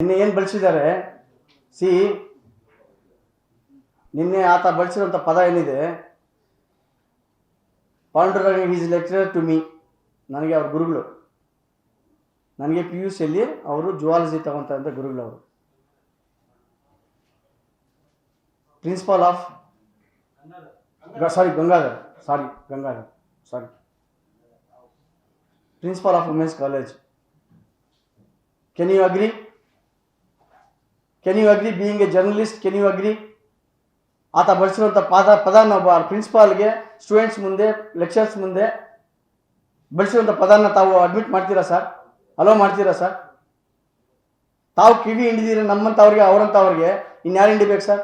ನಿನ್ನೆ ಏನು ಬಳಸಿದ್ದಾರೆ? ಸಿ, ನಿನ್ನೆ ಆತ ಬಳಸಿರುವಂಥ ಪದ ಏನಿದೆ? Pandurang is lecturer to me ನನಗೆ ಅವ್ರ ಗುರುಗಳು. ನನಗೆ ಪಿ ಯು ಸಿಯಲ್ಲಿ ಅವರು ಜುವಾಲಜಿ ತಗೊಂತಂಥ ಗುರುಗಳು ಅವರು. Principal of sorry Gangadhar. Sorry Gangadhar. Sorry principal of women's college can you agree can you agree being a journalist can you agree ಆತ ಬಳಸಿರುವಂಥ ಪದ ಪದಾನ ಒಬ್ಬ ಪ್ರಿನ್ಸಿಪಾಲ್ಗೆ ಸ್ಟೂಡೆಂಟ್ಸ್ ಮುಂದೆ ಲೆಕ್ಚರ್ಸ್ ಮುಂದೆ ಬಳಸಿರುವಂಥ ಪದನ ತಾವು ಅಡ್ಮಿಟ್ ಮಾಡ್ತೀರಾ ಸರ್ ಅಲೋ ಮಾಡ್ತೀರಾ ಸರ್ ತಾವು ಕಿವಿ ಹಿಂಡಿದೀರ ನಮ್ಮಂಥವ್ರಿಗೆ ಅವರಂಥವ್ರಿಗೆ ಇನ್ಯಾರು ಹಿಂಡಿಬೇಕು ಸರ್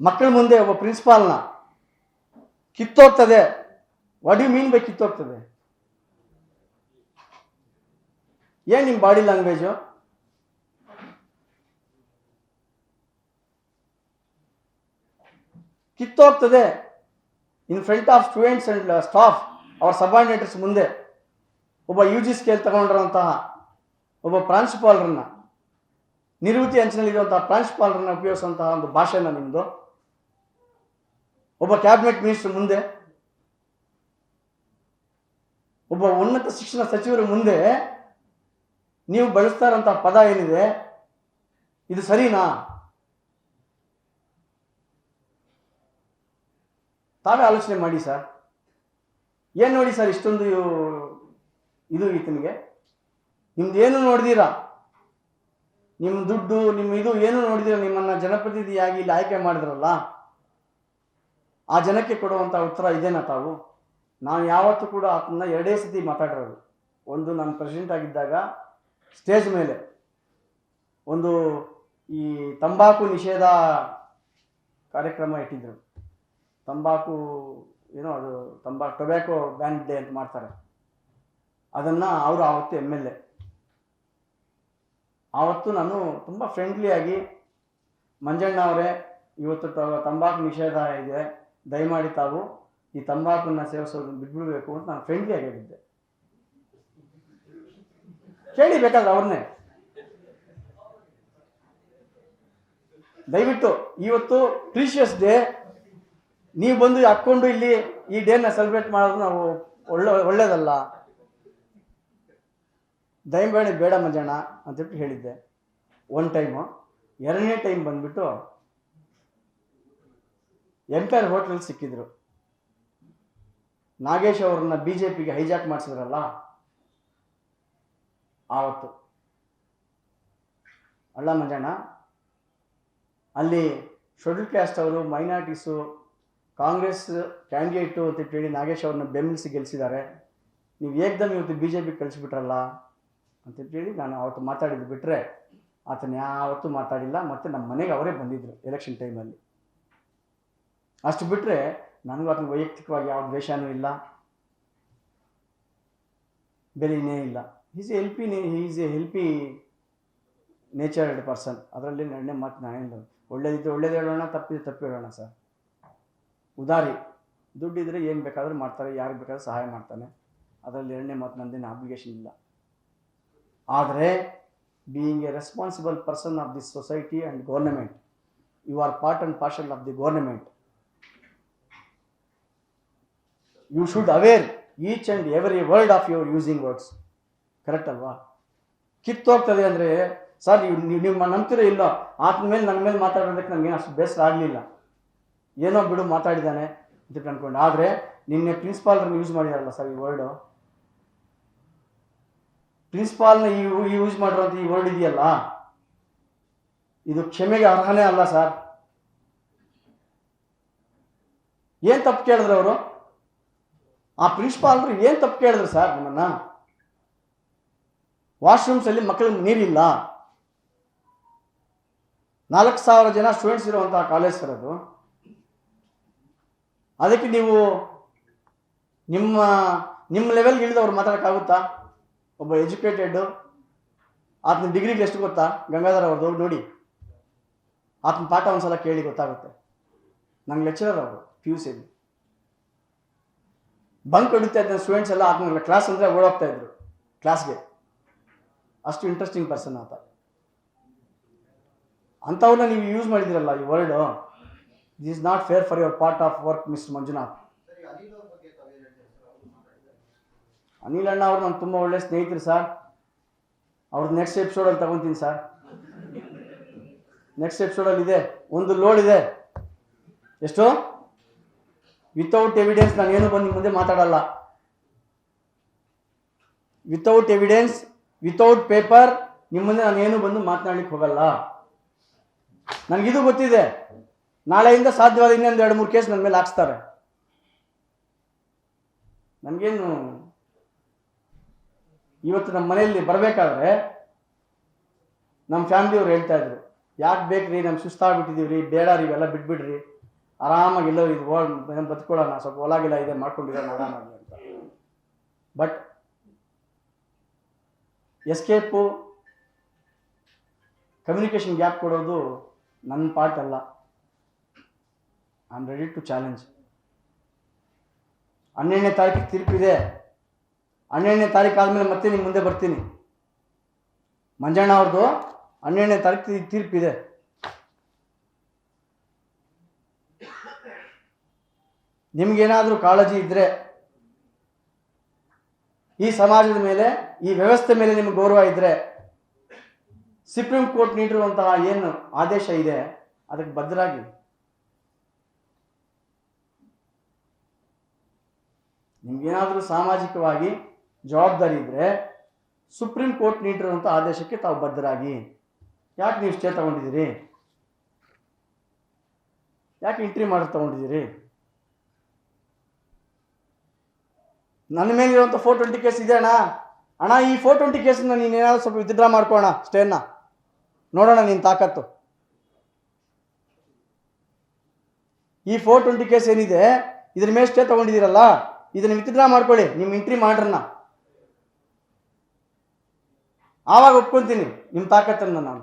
ಮಕ್ಕಳ ಮುಂದೆ ಒಬ್ಬ ಪ್ರಿನ್ಸಿಪಾಲ್ನ ಕಿತ್ತೋಗ್ತದೆ. ವಡಿ ಮೀನ್ ಬೈ ಕಿತ್ತೋಗ್ತದೆ? ಏನ್ ನಿಮ್ಮ body language? ಕಿತ್ತೋಗ್ತದೆ. In front of students and staff, ಅವ್ರ ಸಬಾರ್ಡಿನೇಟರ್ಸ್ ಮುಂದೆ. ಒಬ್ಬ ಯು ಜಿ ಸ್ಕೇಲ್ ತಗೊಂಡಿರುವಂತಹ ಒಬ್ಬ ಪ್ರಾಂಶುಪಾಲರನ್ನ ನಿವೃತ್ತಿ ಅಂಚಿನಲ್ಲಿರುವಂತಹ ಪ್ರಾಂಶುಪಾಲರನ್ನ ಉಪಯೋಗಿಸುವಂತಹ ಒಂದು ಭಾಷೆನ ನಿಮ್ಮದು ಒಬ್ಬ ಕ್ಯಾಬಿನೆಟ್ ಮಿನಿಸ್ಟರ್ ಮುಂದೆ, ಒಬ್ಬ ಉನ್ನತ ಶಿಕ್ಷಣ ಸಚಿವರ ಮುಂದೆ ನೀವು ಬಳಸ್ತಾ ಇರೋಂಥ ಪದ ಏನಿದೆ? ಇದು ಸರಿನಾ? ತಾವೇ ಆಲೋಚನೆ ಮಾಡಿ ಸರ್. ಏನು ನೋಡಿ ಸರ್ ಇಷ್ಟೊಂದು ಇದು ಈತನಿಗೆ ನಿಮ್ದು ಏನು ನೋಡಿದೀರಾ? ನಿಮ್ಮ ದುಡ್ಡು ನಿಮ್ಮ ಇದು ಏನು ನೋಡಿದೀರ? ನಿಮ್ಮನ್ನ ಜನಪ್ರತಿನಿಧಿಯಾಗಿ ಇಲ್ಲಿ ಆಯ್ಕೆ ಮಾಡಿದ್ರಲ್ಲ? ಆ ಜನಕ್ಕೆ ಕೊಡುವಂಥ ಉತ್ತರ ಇದೇನಾ ತಾವು? ನಾನು ಯಾವತ್ತೂ ಕೂಡ ಆತನ ಎರಡೇ ಸತಿ ಮಾತಾಡಿರೋದು. ಒಂದು ನಾನು ಪ್ರೆಸಿಡೆಂಟ್ ಆಗಿದ್ದಾಗ ಸ್ಟೇಜ್ ಮೇಲೆ ಒಂದು ಈ ತಂಬಾಕು ನಿಷೇಧ ಕಾರ್ಯಕ್ರಮ ಇಟ್ಟಿದ್ದರು ತಂಬಾಕು ಏನೋ ಅದು ತಂಬಾಕು ಟೊಬ್ಯಾಕೋ ಬ್ಯಾನ್ ಡೇ ಅಂತ ಮಾಡ್ತಾರೆ. ಅದನ್ನು ಅವರು ಆವತ್ತು ಎಂ ಎಲ್ ಎ. ಆವತ್ತು ನಾನು ತುಂಬ ಫ್ರೆಂಡ್ಲಿಯಾಗಿ ಮಂಜಣ್ಣ ಅವರೇ, ಇವತ್ತು ತಂಬಾಕು ನಿಷೇಧ ಇದೆ. ದಯಮಾಡಿ ತಾವು ಈ ತಂಬಾಕನ್ನ ಸೇವಿಸೋದನ್ನು ಬಿಟ್ಬಿಡ್ಬೇಕು ಅಂತ ನಾನು ಫ್ರೆಂಡ್ಲಿಯಾಗಿ ಹೇಳಿದ್ದೆ. ಕೇಳಿ ಬೇಕಾದ್ರೆ ಅವ್ರನ್ನೇ. ದಯವಿಟ್ಟು ಇವತ್ತು ಪ್ರೀಶಿಯಸ್ ಡೇ ನೀವು ಬಂದು ಹಾಕ್ಕೊಂಡು ಇಲ್ಲಿ ಈ ಡೇನ ಸೆಲೆಬ್ರೇಟ್ ಮಾಡೋದು ನಾವು ಒಳ್ಳೆ, ಒಳ್ಳೇದಲ್ಲ. ದಯಮಾಡಿ ಬೇಡ ಮಂಜಣ್ಣ ಅಂತೇಳಿ ಹೇಳಿದ್ದೆ. ಒನ್ ಟೈಮು ಎರಡನೇ ಟೈಮ್ ಬಂದ್ಬಿಟ್ಟು ಎಂಪೈರ್ ಹೋಟೆಲ್ ಸಿಕ್ಕಿದ್ರು. ನಾಗೇಶ್ ಅವ್ರನ್ನ ಬಿ ಜೆ ಪಿಗೆ ಹೈಜಾಕ್ ಮಾಡಿಸಿದ್ರಲ್ಲ? ಆವತ್ತು. ಅಲ್ಲ ಮಂಜಣ್ಣ, ಅಲ್ಲಿ ಶೆಡ್ಯೂಲ್ ಕ್ಯಾಸ್ಟ್ ಅವರು ಮೈನಾರಿಟೀಸು, ಕಾಂಗ್ರೆಸ್ ಕ್ಯಾಂಡಿಡೇಟು ಅಂತ ಹೇಳಿ ನಾಗೇಶ್ ಅವ್ರನ್ನ ಬೆಂಬಲಿಸಿ ಗೆಲ್ಲಿಸಿದ್ದಾರೆ ನೀವು ಏಕ್ದಮ್ ಇವತ್ತು ಬಿ ಜೆ ಪಿ ಕಳಿಸ್ಬಿಟ್ರಲ್ಲ ಅಂತ ಹೇಳಿ ನಾನು ಅವತ್ತು ಮಾತಾಡಿದ್ದು ಬಿಟ್ಟರೆ ಆತನ ಯಾವತ್ತೂ ಮಾತಾಡಿಲ್ಲ. ಮತ್ತು ನಮ್ಮ ಮನೆಗೆ ಅವರೇ ಬಂದಿದ್ದರು ಎಲೆಕ್ಷನ್ ಟೈಮಲ್ಲಿ. ಅಷ್ಟು ಬಿಟ್ಟರೆ ನನಗೂ ಆತನ ವೈಯಕ್ತಿಕವಾಗಿ ಯಾವ ದ್ವೇಷನೂ ಇಲ್ಲ. ಬೇರೆ ಇಲ್ಲ. Is a helpy is a helpy natured person ಅದರಲ್ಲಿ ಎರಡನೇ ಮಾತು ನಾನೇನು ಒಳ್ಳೇದಿದ್ದು ಒಳ್ಳೇದು ಹೇಳೋಣ, ತಪ್ಪಿದ್ರೆ ತಪ್ಪು ಹೇಳೋಣ ಸರ್. ಉದಾರಿ. ದುಡ್ಡಿದ್ದರೆ ಏನು ಬೇಕಾದರೂ ಮಾಡ್ತಾರೆ, ಯಾರಿಗೆ ಬೇಕಾದ್ರೂ ಸಹಾಯ ಮಾಡ್ತಾನೆ. ಅದರಲ್ಲಿ ಎರಡನೇ ಮಾತು ನಂದೇನು ಅಬ್ಲಿಗೇಷನ್ ಇಲ್ಲ. ಆದರೆ being a responsible person of the society and government you are part and parcel of the government you should aware each and every word of your using words correct ಅಲ್ವಾ? ಕಿತ್ತೋಗ್ತದೆ ಅಂದರೆ, ಸರ್, ನೀವು ನಿಮ್ಮ ನಂಬ್ತಿರೋ ಇಲ್ಲೋ ಆತನ ಮೇಲೆ, ನನ್ನ ಮೇಲೆ ಮಾತಾಡೋದಕ್ಕೆ ನನಗೆ ಅಷ್ಟು ಬೇಸರ ಆಗಲಿಲ್ಲ. ಏನೋ ಬಿಡು, ಮಾತಾಡಿದ್ದಾನೆ ಅಂತ ಅನ್ಕೊಂಡು ಆದರೆ, ನಿನ್ನೆ ಪ್ರಿನ್ಸಿಪಾಲ್ರನ್ನ ಯೂಸ್ ಮಾಡಿದಾರಲ್ಲ ಸರ್, ಈ ವರ್ಡು ಪ್ರಿನ್ಸಿಪಾಲ್ನ ಈ ಯೂಸ್ ಮಾಡಿರೋಂಥ ಈ ವರ್ಡ್ ಇದೆಯಲ್ಲ? ಇದು ಕ್ಷಮೆಗೆ ಅರ್ಹನೇ ಅಲ್ಲ ಸರ್. ಏನು ತಪ್ಪು ಕೇಳಿದ್ರು ಅವರು? ಆ ಪ್ರಿನ್ಸಿಪಾಲ್ರು ಏನು ತಪ್ಪು ಕೇಳಿದ್ರು ಸರ್ ನಮ್ಮನ್ನ? ವಾಶ್ರೂಮ್ಸಲ್ಲಿ ಮಕ್ಕಳಿಗೆ ನೀರಿಲ್ಲ. ನಾಲ್ಕು ಸಾವಿರ ಜನ ಸ್ಟೂಡೆಂಟ್ಸ್ ಇರುವಂತಹ ಕಾಲೇಜ್ ಸರ್ ಅದು. ಅದಕ್ಕೆ ನೀವು ನಿಮ್ಮ ನಿಮ್ಮ ಲೆವೆಲ್ಗೆ ಇಳಿದವ್ರು ಮಾತಾಡೋಕ್ಕಾಗುತ್ತಾ ಒಬ್ಬ ಎಜುಕೇಟೆಡ್ ಆತನ ಡಿಗ್ರಿಗೆ ಎಷ್ಟು ಗೊತ್ತಾ? ಗಂಗಾಧರ್ ಅವ್ರದ್ದು, ನೋಡಿ. ಆತನ ಪಾಠ ಒಂದ್ಸಲ ಕೇಳಿ ಗೊತ್ತಾಗುತ್ತೆ. ನಂಗೆ ಲೆಕ್ಚರರ್ ಅವರು ಪಿ ಯು ಸಿಲಿ ಬಂಕ್ ಇಡುತ್ತೆ ಅದನ್ನ ಸ್ಟೂಡೆಂಟ್ಸ್ ಎಲ್ಲ ಆತನ ಕ್ಲಾಸ್ ಅಂದರೆ ಓಡೋಗ್ತಾ ಇದ್ರು ಕ್ಲಾಸ್ಗೆ ಅಷ್ಟು ಇಂಟ್ರೆಸ್ಟಿಂಗ್ ಪರ್ಸನ್ ಆತ. ಅಂಥವ್ರನ್ನ ನೀವು ಯೂಸ್ ಮಾಡಿದಿರಲ್ಲ ಈ word it is not fair for your part of work mister Manjunath. Anil ಅಣ್ಣ ಅವ್ರು ನಾನು ತುಂಬ ಒಳ್ಳೆ ಸ್ನೇಹಿತರು ಸರ್ ಅವ್ರದ್ದು ನೆಕ್ಸ್ಟ್ ಎಪಿಸೋಡಲ್ಲಿ ತಗೊತೀನಿ ಸರ್ ನೆಕ್ಸ್ಟ್ ಎಪಿಸೋಡಲ್ಲಿ ಇದೆ. ಒಂದು ಲೋಡ್ ಇದೆ. ಎಷ್ಟು? ವಿತೌಟ್ ಎವಿಡೆನ್ಸ್ ನಾನು ಏನು ಬಂದು ಮುಂದೆ ಮಾತಾಡಲ್ಲ. ವಿತೌಟ್ ಎವಿಡೆನ್ಸ್ ವಿತೌಟ್ ಪೇಪರ್ ನಿಮ್ಮ ಮುಂದೆ ನಾನು ಏನು ಬಂದು ಮಾತನಾಡಲಿಕ್ಕೆ ಹೋಗಲ್ಲ. ನನಗಿದು ಗೊತ್ತಿದೆ. ನಾಳೆಯಿಂದ ಸಾಧ್ಯವಾದ ಇನ್ನೊಂದು ಎರಡು ಮೂರು ಕೇಸ್ ನನ್ನ ಮೇಲೆ ಹಾಕ್ಸ್ತಾರೆ. ನನಗೇನು ಇವತ್ತು ನಮ್ಮ ಮನೆಯಲ್ಲಿ ಬರಬೇಕಾದ್ರೆ ನಮ್ಮ ಫ್ಯಾಮಿಲಿಯವ್ರು ಹೇಳ್ತಾ ಇದ್ರು, ಯಾಕೆ ಬೇಕ್ರಿ ನಮ್ಗೆ ಸುಸ್ತಾಗ್ಬಿಟ್ಟಿದ್ದೀವ್ರಿ ಬೇಡ ರೀ, ಇವೆಲ್ಲ ಬಿಟ್ಬಿಡ್ರಿ. ಆರಾಮಾಗಿ ಎಲ್ಲೋ ಇದು ಬದುಕೊಳ್ಳೋಣ ಸ್ವಲ್ಪ ಹೊಲಾಗಿಲ್ಲ ಇದೆ ಮಾಡ್ಕೊಂಡಿರೋಣ ಆರಾಮಾಗಿ ಅಂತ. ಬಟ್ ಎಸ್ಕೇಪು ಕಮ್ಯುನಿಕೇಷನ್ ಗ್ಯಾಪ್ ಕೊಡೋದು ನನ್ನ ಪಾರ್ಟ್ ಅಲ್ಲ. I am ready to challenge ಹನ್ನೆರಡನೇ ತಾರೀಕಿಗೆ ತೀರ್ಪಿದೆ. ಹನ್ನೆರಡನೇ ತಾರೀಕು ಆದಮೇಲೆ ಮತ್ತೆ ನಿಮ್ಮ ಮುಂದೆ ಬರ್ತೀನಿ. ಮಂಜಣ್ಣ ಅವ್ರದ್ದು ಹನ್ನೆರಡನೇ ತಾರೀಕು ತೀರ್ಪಿದೆ. ನಿಮ್ಗೇನಾದರೂ ಕಾಳಜಿ ಇದ್ದರೆ ಈ ಸಮಾಜದ ಮೇಲೆ, ಈ ವ್ಯವಸ್ಥೆ ಮೇಲೆ ನಿಮ್ಗೆ ಗೌರವ ಇದ್ದರೆ ಸುಪ್ರೀಂ ಕೋರ್ಟ್ ನೀಡಿರುವಂತಹ ಏನು ಆದೇಶ ಇದೆ, ಅದಕ್ಕೆ ಬದ್ಧರಾಗಿ. ನಿಮ್ಗೇನಾದರೂ ಸಾಮಾಜಿಕವಾಗಿ ಜವಾಬ್ದಾರಿ ಇದ್ದರೆ ಸುಪ್ರೀಂ ಕೋರ್ಟ್ ನೀಡಿರುವಂಥ ಆದೇಶಕ್ಕೆ ತಾವು ಬದ್ಧರಾಗಿ. ಯಾಕೆ ನೀವು ಸ್ಟೇ ತಗೊಂಡಿದ್ದೀರಿ? ಯಾಕೆ ಎಂಟ್ರಿ ಮಾಡಿ ತಗೊಂಡಿದ್ದೀರಿ? ನನ್ನ ಮೇಲಿರುವಂಥ ಫೋರ್ ಟ್ವೆಂಟಿ ಕೇಸ್ ಇದೆ ಅಣ್ಣ. ಅಣ್ಣ, ಈ ಫೋರ್ ಟ್ವೆಂಟಿ ಕೇಸನ್ನ ನೀನು ಏನಾದರೂ ಸ್ವಲ್ಪ ವಿತ್ಡ್ರಾ ಮಾಡ್ಕೋಣ ಸ್ಟೇನ ನೋಡೋಣ ನೀನು ತಾಕತ್ತು. ಈ ಫೋರ್ ಟ್ವೆಂಟಿ ಕೇಸ್ ಏನಿದೆ, ಇದ್ರ ಮೇಲೆ ಸ್ಟೇ ತೊಗೊಂಡಿದ್ದೀರಲ್ಲ, ಇದನ್ನು ವಿತ್ಡ್ರಾ ಮಾಡ್ಕೊಳ್ಳಿ ನಿಮ್ಮ ಎಂಟ್ರಿ ಮಾಡ್ರಣ್ಣ ಆವಾಗ ಒಪ್ಕೊಂತೀನಿ ನಿಮ್ಮ ತಾಕತ್ತನ್ನು ನಾನು.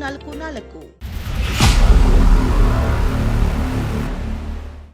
ನಾಲ್ಕು ನಾಲ್ಕು.